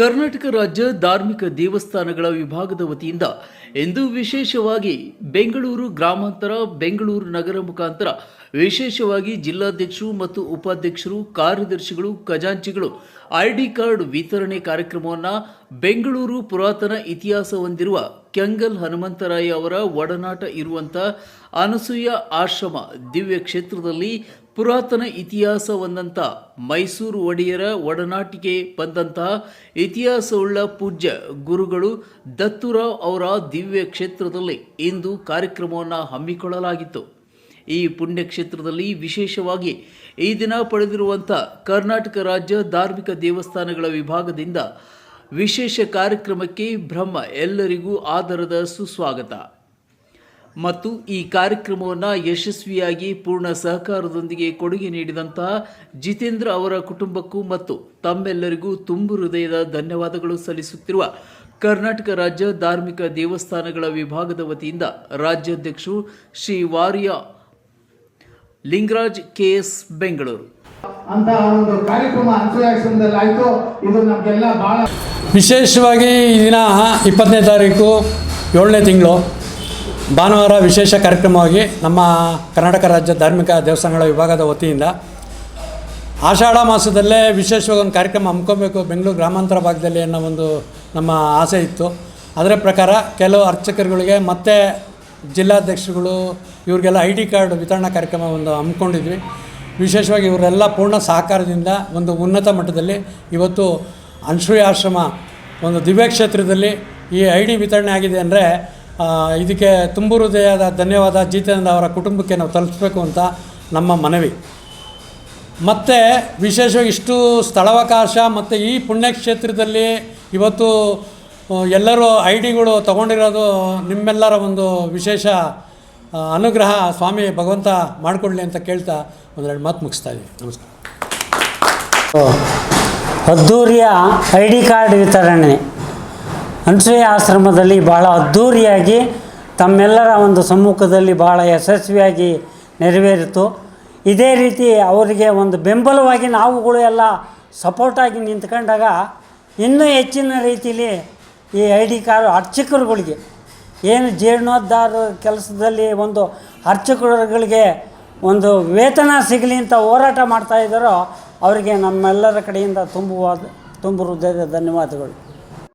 ಕರ್ನಾಟಕ ರಾಜ್ಯ ಧಾರ್ಮಿಕ ದೇವಸ್ಥಾನಗಳ ವಿಭಾಗದ ವತಿಯಿಂದ ಇಂದು ವಿಶೇಷವಾಗಿ ಬೆಂಗಳೂರು ಗ್ರಾಮಾಂತರ, ಬೆಂಗಳೂರು ನಗರ ಮುಖಾಂತರ ವಿಶೇಷವಾಗಿ ಜಿಲ್ಲಾಧ್ಯಕ್ಷರು ಮತ್ತು ಉಪಾಧ್ಯಕ್ಷರು, ಕಾರ್ಯದರ್ಶಿಗಳು, ಖಜಾಂಚಿಗಳು, ಐಡಿ ಕಾರ್ಡ್ ವಿತರಣೆ ಕಾರ್ಯಕ್ರಮವನ್ನು ಬೆಂಗಳೂರು ಪುರಾತನ ಇತಿಹಾಸ ಹೊಂದಿರುವ ಕೆಂಗಲ್ ಹನುಮಂತರಾಯ ಅವರ ಒಡನಾಟ ಇರುವಂಥ ಅನಸೂಯ ಆಶ್ರಮ ದಿವ್ಯ ಕ್ಷೇತ್ರದಲ್ಲಿ ಪುರಾತನ ಇತಿಹಾಸ ಹೊಂದಂಥ ಮೈಸೂರು ಒಡೆಯರ ಒಡನಾಟಿಕೆ ಬಂದಂತಹ ಇತಿಹಾಸವುಳ್ಳ ಪೂಜ್ಯ ಗುರುಗಳು ದತ್ತುರಾವ್ ಅವರ ದಿವ್ಯ ಕ್ಷೇತ್ರದಲ್ಲಿ ಇಂದು ಕಾರ್ಯಕ್ರಮವನ್ನು ಹಮ್ಮಿಕೊಳ್ಳಲಾಗಿತ್ತು. ಈ ಪುಣ್ಯಕ್ಷೇತ್ರದಲ್ಲಿ ವಿಶೇಷವಾಗಿ ಈ ದಿನ ಪಡೆದಿರುವಂಥ ಕರ್ನಾಟಕ ರಾಜ್ಯ ಧಾರ್ಮಿಕ ದೇವಸ್ಥಾನಗಳ ವಿಭಾಗದಿಂದ ವಿಶೇಷ ಕಾರ್ಯಕ್ರಮಕ್ಕೆ ಬ್ರಹ್ಮ ಎಲ್ಲರಿಗೂ ಆದರದ ಸುಸ್ವಾಗತ. ಮತ್ತು ಈ ಕಾರ್ಯಕ್ರಮವನ್ನು ಯಶಸ್ವಿಯಾಗಿ ಪೂರ್ಣ ಸಹಕಾರದೊಂದಿಗೆ ಕೊಡುಗೆ ನೀಡಿದಂತಹ ಜಿತೇಂದ್ರ ಅವರ ಕುಟುಂಬಕ್ಕೂ ಮತ್ತು ತಮ್ಮೆಲ್ಲರಿಗೂ ತುಂಬು ಹೃದಯದ ಧನ್ಯವಾದಗಳು ಸಲ್ಲಿಸುತ್ತಿರುವ ಕರ್ನಾಟಕ ರಾಜ್ಯ ಧಾರ್ಮಿಕ ದೇವಸ್ಥಾನಗಳ ವಿಭಾಗದ ವತಿಯಿಂದ ರಾಜ್ಯಾಧ್ಯಕ್ಷರು ಶ್ರೀ ವಾರ್ಯ ಲಿಂಗರಾಜ್ ಕೆಎಸ್ ಬೆಂಗಳೂರು. ಅಂತ ಒಂದು ಕಾರ್ಯಕ್ರಮ ಆಯಿತು. ಇದು ನಮಗೆಲ್ಲ ಭಾಳ ವಿಶೇಷವಾಗಿ ಈ ದಿನ ಇಪ್ಪತ್ತನೇ ತಾರೀಕು ಏಳನೇ ತಿಂಗಳು. ಭಾನುವಾರ ವಿಶೇಷ ಕಾರ್ಯಕ್ರಮವಾಗಿ ನಮ್ಮ ಕರ್ನಾಟಕ ರಾಜ್ಯ ಧಾರ್ಮಿಕ ದೇವಸ್ಥಾನಗಳ ವಿಭಾಗದ ವತಿಯಿಂದ ಆಷಾಢ ಮಾಸದಲ್ಲೇ ವಿಶೇಷವಾಗಿ ಒಂದು ಕಾರ್ಯಕ್ರಮ ಹಮ್ಮಿಕೋಬೇಕು. ಬೆಂಗಳೂರು ಗ್ರಾಮಾಂತರ ಭಾಗದಲ್ಲಿ ಅನ್ನೋ ಒಂದು ನಮ್ಮ ಆಸೆ ಇತ್ತು. ಅದರ ಪ್ರಕಾರ ಕೆಲವು ಅರ್ಚಕರುಗಳಿಗೆ ಮತ್ತು ಜಿಲ್ಲಾಧ್ಯಕ್ಷರುಗಳು ಇವರಿಗೆಲ್ಲ ಐ ಡಿ ಕಾರ್ಡ್ ವಿತರಣಾ ಕಾರ್ಯಕ್ರಮ ಒಂದು ಹಮ್ಮಿಕೊಂಡಿದ್ವಿ. ವಿಶೇಷವಾಗಿ ಇವರೆಲ್ಲ ಪೂರ್ಣ ಸಹಕಾರದಿಂದ ಒಂದು ಉನ್ನತ ಮಟ್ಟದಲ್ಲಿ ಇವತ್ತು ಅನ್ಶ್ರೀ ಆಶ್ರಮ ಒಂದು ದಿವ್ಯ ಕ್ಷೇತ್ರದಲ್ಲಿ ಈ ಐ ಡಿ ವಿತರಣೆ ಆಗಿದೆ ಅಂದರೆ ಇದಕ್ಕೆ ತುಂಬು ಹೃದಯದ ಧನ್ಯವಾದ. ಜಿತೇಂದ್ರ ಅವರ ಕುಟುಂಬಕ್ಕೆ ನಾವು ತಲುಪಿಸ್ಬೇಕು ಅಂತ ನಮ್ಮ ಮನವಿ. ಮತ್ತು ವಿಶೇಷವಾಗಿ ಇಷ್ಟು ಸ್ಥಳಾವಕಾಶ ಮತ್ತು ಈ ಪುಣ್ಯಕ್ಷೇತ್ರದಲ್ಲಿ ಇವತ್ತು ಎಲ್ಲರೂ ಐ ಡಿಗಳು ತೊಗೊಂಡಿರೋದು ನಿಮ್ಮೆಲ್ಲರ ಒಂದು ವಿಶೇಷ ಅನುಗ್ರಹ ಸ್ವಾಮಿ ಭಗವಂತ ಮಾಡಿಕೊಡ್ಲಿ ಅಂತ ಕೇಳ್ತಾ ಒಂದೆರಡು ಮಾತು ಮುಗಿಸ್ತಾ ಇದ್ದೀವಿ ನಮಸ್ಕಾರ. ಅದ್ದೂರಿಯ ಐ ಡಿ ಕಾರ್ಡ್ ವಿತರಣೆ. ಅನ್ಸೂಯ ಆಶ್ರಮದಲ್ಲಿ ಬಹಳ ಅದ್ಧೂರಿಯಾಗಿ ತಮ್ಮೆಲ್ಲರ ಒಂದು ಸಮ್ಮುಖದಲ್ಲಿ ಬಹಳ ಯಶಸ್ವಿಯಾಗಿ ನೆರವೇರಿತು. ಇದೇ ರೀತಿ ಅವರಿಗೆ ಒಂದು ಬೆಂಬಲವಾಗಿ ನಾವುಗಳು ಎಲ್ಲ ಸಪೋರ್ಟಾಗಿ ನಿಂತ್ಕೊಂಡಾಗ ಇನ್ನೂ ಹೆಚ್ಚಿನ ರೀತಿಯಲ್ಲಿ ಈ ಐ ಡಿ ಕಾರ್ಡ್ ಅರ್ಚಕರುಗಳಿಗೆ, ಏನು ಜೀರ್ಣೋದ್ಧಾರ ಕೆಲಸದಲ್ಲಿ ಒಂದು ಅರ್ಚಕರುಗಳಿಗೆ ಒಂದು ವೇತನ ಸಿಗಲಿ ಅಂತ ಹೋರಾಟ ಮಾಡ್ತಾಯಿದ್ದಾರೋ ಅವರಿಗೆ ನಮ್ಮೆಲ್ಲರ ಕಡೆಯಿಂದ ತುಂಬುವ ತುಂಬ ಹೃದಯದ ಧನ್ಯವಾದಗಳು.